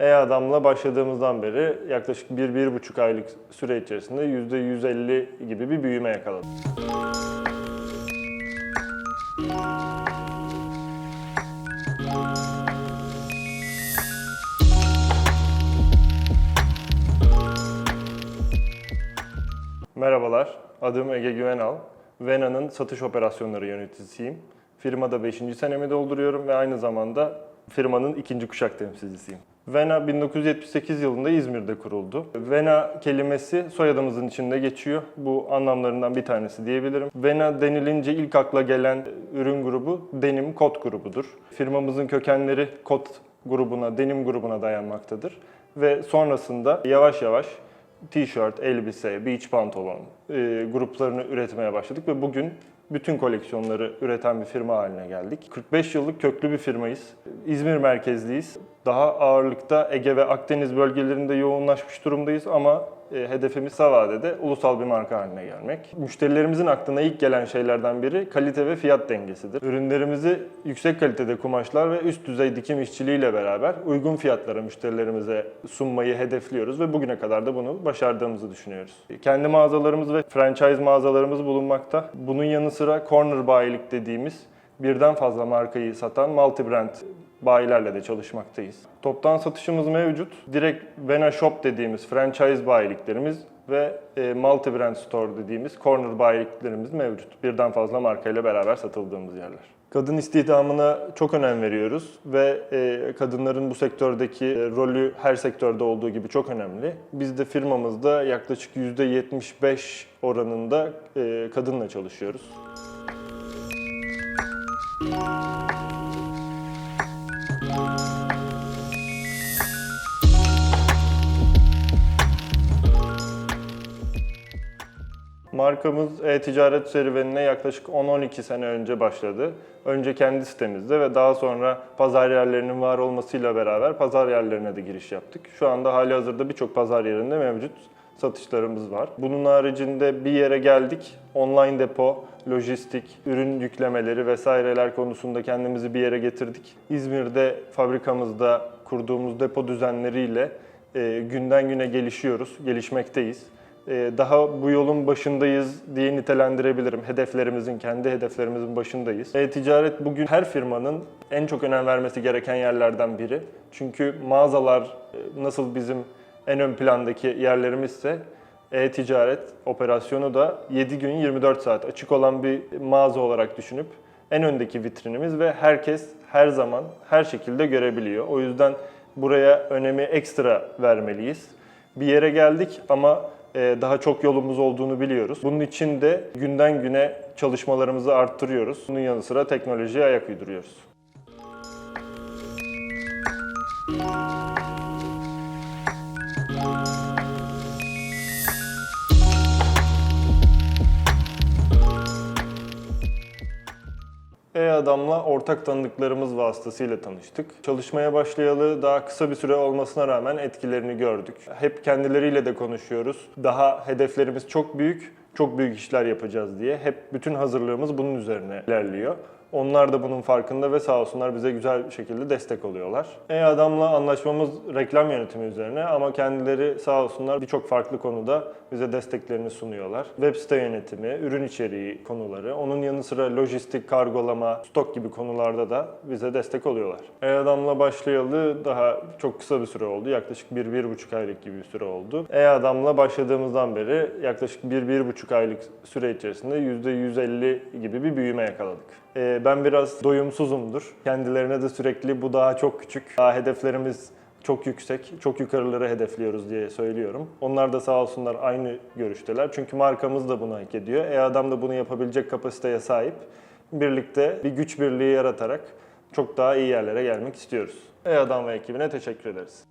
E-Adam'la başladığımızdan beri yaklaşık 1-1,5 aylık süre içerisinde %150 gibi bir büyüme yakaladık. Merhabalar, adım Ege Güvenal. Vena'nın satış operasyonları yöneticisiyim. Firmada 5. senemi dolduruyorum ve aynı zamanda firmanın ikinci kuşak temsilcisiyim. Vena 1978 yılında İzmir'de kuruldu. Vena kelimesi soyadımızın içinde geçiyor. Bu anlamlarından bir tanesi diyebilirim. Vena denilince ilk akla gelen ürün grubu denim kot grubudur. Firmamızın kökenleri kot grubuna, denim grubuna dayanmaktadır. Ve sonrasında yavaş yavaş t-shirt, elbise, beach pantolon e, gruplarını üretmeye başladık ve bugün bütün koleksiyonları üreten bir firma haline geldik. 45 yıllık köklü bir firmayız. İzmir merkezliyiz. Daha ağırlıkta Ege ve Akdeniz bölgelerinde yoğunlaşmış durumdayız ama e, hedefimiz kısa vadede ulusal bir marka haline gelmek. Müşterilerimizin aklına ilk gelen şeylerden biri kalite ve fiyat dengesidir. Ürünlerimizi yüksek kalitede kumaşlar ve üst düzey dikim işçiliğiyle beraber uygun fiyatlara müşterilerimize sunmayı hedefliyoruz ve bugüne kadar da bunu başardığımızı düşünüyoruz. Kendi mağazalarımız ve franchise mağazalarımız bulunmakta. Bunun yanı sıra corner bayilik dediğimiz birden fazla markayı satan multi brand bayilerle de çalışmaktayız. Toptan satışımız mevcut. Direkt Vena Shop dediğimiz franchise bayiliklerimiz ve e, multi brand store dediğimiz corner bayiliklerimiz mevcut. Birden fazla markayla beraber satıldığımız yerler. Kadın istihdamına çok önem veriyoruz ve e, kadınların bu sektördeki e, rolü her sektörde olduğu gibi çok önemli. Biz de firmamızda yaklaşık %75 oranında kadınla çalışıyoruz. Markamız e-ticaret serüvenine yaklaşık 10-12 sene önce başladı. Önce kendi sitemizde ve daha sonra pazar yerlerinin var olmasıyla beraber pazar yerlerine de giriş yaptık. Şu anda hali hazırda birçok pazar yerinde mevcut satışlarımız var. Bunun haricinde bir yere geldik. Online depo, lojistik, ürün yüklemeleri vesaireler konusunda kendimizi bir yere getirdik. İzmir'de fabrikamızda kurduğumuz depo düzenleriyle e, günden güne gelişiyoruz, gelişmekteyiz. E, daha bu yolun başındayız diye nitelendirebilirim. Hedeflerimizin, kendi hedeflerimizin başındayız. E-ticaret bugün her firmanın en çok önem vermesi gereken yerlerden biri. Çünkü mağazalar e, nasıl bizim en ön plandaki yerlerimizse e-ticaret operasyonu da 7 gün 24 saat açık olan bir mağaza olarak düşünüp en öndeki vitrinimiz ve herkes her zaman her şekilde görebiliyor. O yüzden buraya önemi ekstra vermeliyiz. Bir yere geldik ama daha çok yolumuz olduğunu biliyoruz. Bunun için de günden güne çalışmalarımızı arttırıyoruz. Bunun yanı sıra teknolojiye ayak uyduruyoruz. E-Adam'la ortak tanıdıklarımız vasıtasıyla tanıştık. Çalışmaya başlayalı daha kısa bir süre olmasına rağmen etkilerini gördük. Hep kendileriyle de konuşuyoruz. Daha hedeflerimiz çok büyük, çok büyük işler yapacağız diye. Hep bütün hazırlığımız bunun üzerine ilerliyor. Onlar da bunun farkında ve sağ olsunlar bize güzel bir şekilde destek oluyorlar. E-Adam'la anlaşmamız reklam yönetimi üzerine ama kendileri sağ olsunlar birçok farklı konuda bize desteklerini sunuyorlar. Web site yönetimi, ürün içeriği konuları, onun yanı sıra lojistik, kargolama, stok gibi konularda da bize destek oluyorlar. E-Adam'la başlayalı daha çok kısa bir süre oldu. Yaklaşık 1-1,5 aylık gibi bir süre oldu. E-Adam'la başladığımızdan beri yaklaşık 1-1,5 aylık süre içerisinde %150 gibi bir büyüme yakaladık. Ee, Ben biraz doyumsuzumdur. Kendilerine de sürekli bu daha çok küçük, daha hedeflerimiz çok yüksek, çok yukarıları hedefliyoruz diye söylüyorum. Onlar da sağ olsunlar aynı görüşteler. Çünkü markamız da bunu hak ediyor. E-Adam da bunu yapabilecek kapasiteye sahip. Birlikte bir güç birliği yaratarak çok daha iyi yerlere gelmek istiyoruz. E-Adam ve ekibine teşekkür ederiz.